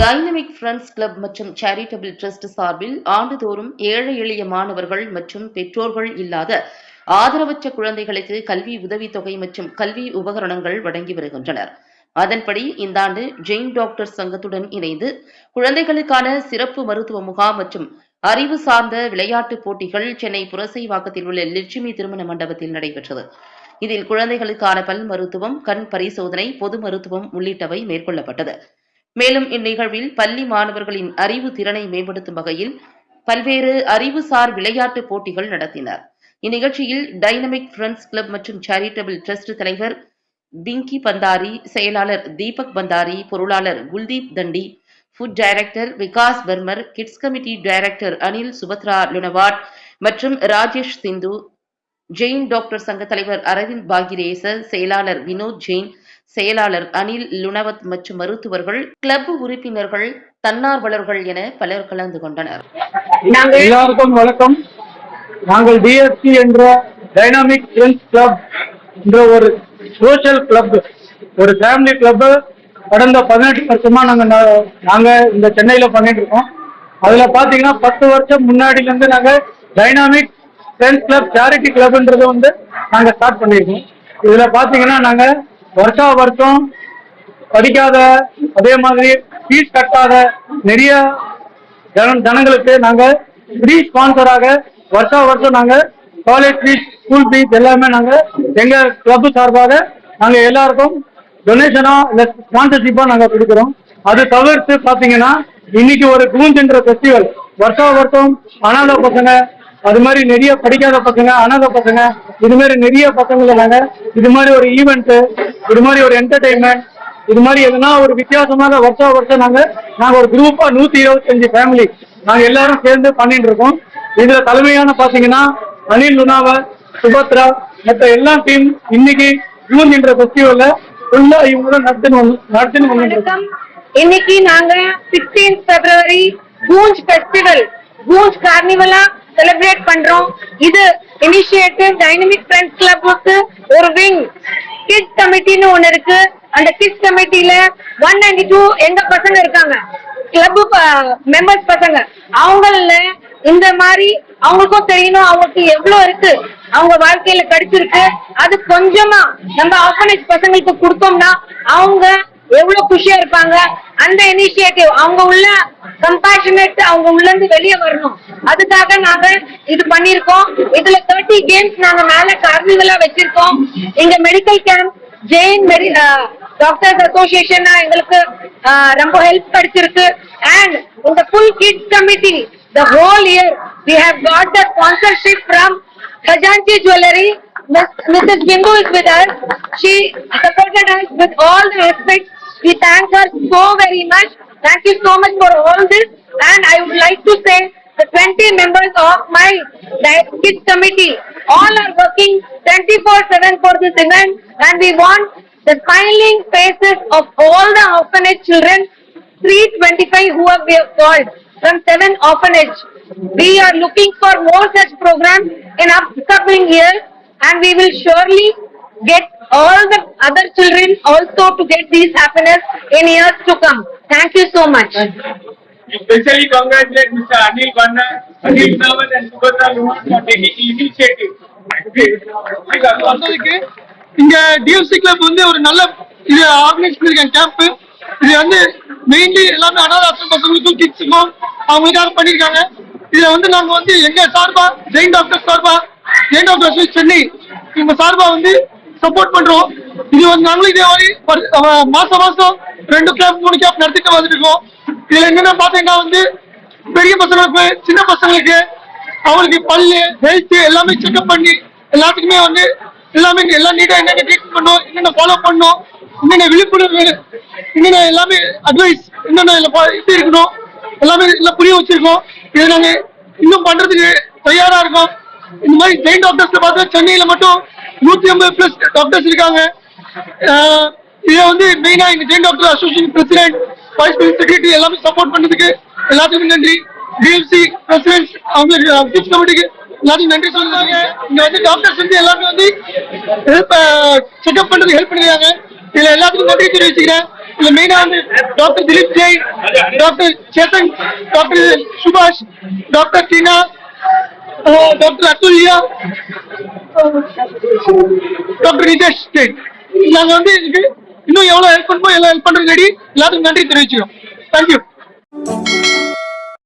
Dynamic friends club மற்றும் charitable trust சார்பில் ஆண்டுதோறும் ஏழை எளிய மாணவர்கள் மற்றும் பெற்றோர்கள் இல்லாத ஆதரவற்ற குழந்தைகளுக்கு கல்வி உதவித்தொகை மற்றும் கல்வி உபகரணங்கள் வழங்கி வருகின்றனர். அதன்படி இந்த ஆண்டு ஜெயின் டாக்டர் சங்கத்துடன் இணைந்து குழந்தைகளுக்கான சிறப்பு மருத்துவ முகாம் மற்றும் அறிவு சார்ந்த விளையாட்டுப் போட்டிகள் சென்னை புரசைவாக்கத்தில் உள்ள லட்சுமி திருமண மண்டபத்தில் நடைபெற்றது. இதில் குழந்தைகளுக்கான பல் மருத்துவம் கண் பரிசோதனை பொது மருத்துவம் உள்ளிட்டவை மேற்கொள்ளப்பட்டது. மேலும் இந்நிகழ்வில் பள்ளி மாணவர்களின் அறிவு திறனை மேம்படுத்தும் வகையில் பல்வேறு அறிவுசார் விளையாட்டு போட்டிகள் நடத்தினர். இந்நிகழ்ச்சியில் டைனமிக் ஃப்ரெண்ட்ஸ் கிளப் மற்றும் சேரிட்டபிள் ட்ரஸ்ட் தலைவர் பிங்கி பந்தாரி செயலாளர் தீபக் பந்தாரி பொருளாளர் Kuldeep Dandi food director Vikas Varmar kids committee director Anil Subhadra Lunawat மற்றும் ராஜேஷ் சிந்து ஜெயின் டாக்டர் சங்க தலைவர் அரவிந்த் பாகிரேசர் செயலாளர் வினோத் ஜெயின் செயலாளர் அனில் லுனவத் மற்றும் மருத்துவர்கள் கிளப் உறுப்பினர்கள் தன்னார்வலர்கள் என பலர் கலந்து கொண்டனர். நாங்கள் எல்லாருக்கும் வணக்கம். நாங்கள் டிஎஸ்சி என்ற டைனாமிக் ஹெல்த் கிளப் என்ற ஒரு சோஷியல் கிளப் ஒரு ஃபேமிலி கிளப் கடந்த பதினெட்டு வருஷமா நாங்க நாங்க இந்த சென்னையில பண்ணிட்டு இருக்கோம். அதுல பாத்தீங்கன்னா பத்து வருஷம் முன்னாடில இருந்து நாங்க டைனாமிக் ஃப்ரெண்ட்ஸ் கிளப் சேரிட்டி கிளப்ன்றது வந்து நாங்க ஸ்டார்ட் பண்ணியிருக்கோம். இதுல பாத்தீங்கன்னா நாங்க வருஷா வருஷம் படிக்காத அதே மாதிரி ஃபீஸ் கட்டாத நிறைய ஜன- ஜனங்களுக்கு நாங்க ஃப்ரீ ஸ்பான்சராக வருஷா வருஷம் நாங்க காலேஜ் ஃபீஸ் ஸ்கூல் ஃபீஸ் எல்லாமே நாங்க எங்க கிளப் சார்பாக நாங்க எல்லாருக்கும் டொனேஷனா இல்ல ஸ்பான்சர்ஷிப்பா நாங்க கொடுக்குறோம். அது தவிர்த்து பாத்தீங்கன்னா இன்னைக்கு ஒரு கூஞ்சென்ற ஃபெஸ்டிவல் வருஷா வருஷம் அனாத பசங்க அது மாதிரி நிறைய படிக்காத பசங்க அனாதை பசங்க இது மாதிரி நிறைய பசங்களை நாங்க இது மாதிரி ஒரு ஈவெண்ட் இது மாதிரி ஒரு என்டர்டைன்மெண்ட் இது மாதிரி எதுனா ஒரு வித்தியாசமான வருஷம் வருஷம் நாங்க நாங்க ஒரு குரூப்பா நூத்தி இருபத்தஞ்சு ஃபேமிலி நாங்க எல்லாரும் சேர்ந்து பண்ணிட்டு இருக்கோம். இதுல தலைமையான பாத்தீங்கன்னா அனில் லுனாவ சுபத்ரா மற்ற எல்லா டீம் இன்னைக்கு ஜூன் என்ற ஃபெஸ்டிவல்ல ஃபுல்லா இவங்களும் நடத்தின்னு வந்து நடத்தின்னு இன்னைக்கு நாங்க 16th பிப்ரவரி கூஞ்ச் ஃபெஸ்டிவல் கூஞ்ச் கார்னிவலா செலிப்ரேட் பண்றோம். இது இனிஷியேட்டிவ் டைனமிக் ஃப்ரெண்ட்ஸ் கிளப்புக்கு ஒரு விங் கிட்ஸ் கமிட்டின்னு ஒண்ணு இருக்கு. அந்த கிட்ஸ் கமிட்டில ஒன் நைன்டி டூ எங்க பசங்க இருக்காங்க? கிளப் மெம்பர்ஸ் பசங்க. அவங்கள இந்த மாதிரி அவங்களுக்கும் தெரியணும். அவங்களுக்கு எவ்வளவு இருக்கு? அவங்க வாழ்க்கையில கிடைச்சிருக்கு. அது கொஞ்சமா நம்ம ஆர்ஃபனேஜ் பசங்களுக்கு கொடுத்தோம்னா அவங்க எவ்வளவு குஷியா இருப்பாங்க அந்த இனிஷியேட்டிவ் அவங்க உள்ள கம்பாஷனேட் அவங்க உள்ள இருந்து வெளியே வரணும் அதுக்காக நாங்க இது பண்ணிருக்கோம் இதுல தேர்ட்டி கேம்ஸ் நாங்க மேல கார்னிவலா வச்சிருக்கோம் இங்க medical camp Jain medi doctors association எங்களுக்கு ரொம்ப ஹெல்ப் கிடைச்சிருக்கு அண்ட் இந்த full kids committee the whole year we have got the sponsorship from Khajanchi Jewelry. Miss, Mrs. Bindu is with us. She supported us with all the respect. We thank her so very much. Thank you so much for all this. And I would like to say the 20 members of my kids committee all are working 24/7 for this event, and we want the smiling faces of all the orphanage children, 325 who have have called from seven orphanage. We are looking for more such programs in upcoming years, and we will surely get all the other children also to get these happiness in years to come. Thank you so much. Especially congratulate Mr. Anil Vanna, Anil Naval and Subhatra Luman for taking initiative. இங்க DFC club வந்து ஒரு நல்ல இது organise பண்ணிருக்காங்க camp இது வந்து mainly எல்லாமே அனாதாசம் பசங்களுக்கும் கிட்ஸுக்கும் அவங்களுக்காக பண்ணிருக்காங்க இதுல வந்து நாங்க வந்து எங்க சார்பா ஜெயின் டாக்டர் சார்பா ஜெயின் டாக்டர் சென்னை இவங்க சார்பா வந்து சப்போர்ட் பண்றோம். இது வந்து நாங்களும் இதே மாதிரி மாசம் மாசம் ரெண்டு கேம்ப் மூணு கேம்ப் நடத்திட்டு வந்துட்டு இருக்கோம் இதுல என்னென்ன பாத்தீங்கன்னா வந்து பெரிய பசங்களுக்கு சின்ன பசங்களுக்கு அவங்களுக்கு பல்லு ஹெல்த் எல்லாமே செக்அப் பண்ணி எல்லாத்துக்குமே வந்து எல்லாமே எல்லா நீட்டா என்னென்ன ட்ரீட்மெண்ட் பண்ணும் என்னென்ன ஃபாலோ பண்ணும் என்னென்ன விழிப்புணர்வு என்னென்ன எல்லாமே அட்வைஸ் என்னென்ன இது இருக்கணும் எல்லாமே எல்லாம் புரிய வச்சிருக்கோம். இதை நாங்க இன்னும் பண்றதுக்கு தயாரா இருக்கோம். இந்த மாதிரி ஜெயின் டாக்டர்ஸ்ல பார்த்தா சென்னையில மட்டும் நூத்தி ஐம்பது பிளஸ் டாக்டர்ஸ் இருக்காங்க. இதை வந்து மெயினா இந்த Jain doctor association president vice president secretary எல்லாமே சப்போர்ட் பண்ணதுக்கு எல்லாத்துக்கும் நன்றி. டிஎம்சி பிரசிடென்ட் அவங்களுக்கு கிஃப்ட் கமிட்டிக்கு எல்லாத்துக்கும் நன்றி சொல்லுவாங்க இங்க வந்து டாக்டர்ஸ் வந்து எல்லாமே வந்து ஹெல்ப் செக்அப் பண்றதுக்கு ஹெல்ப் பண்ணிருக்காங்க. இதுல எல்லாத்துக்கும் நன்றி தெரிவிச்சுக்கிறேன் இதுல மெயினா வந்து doctor Dileep Jain doctor Chetan doctor சுபாஷ் doctor Teena doctor Atulya doctor Nitesh state நாங்க வந்து இதுக்கு இன்னும் எவ்வளவு ஹெல்ப் பண்ணுமோ எல்லாம் ஹெல்ப் பண்றது ரெடி. எல்லாத்துக்கும் நன்றி தெரிவிச்சுக்கிறோம். தேங்க்யூ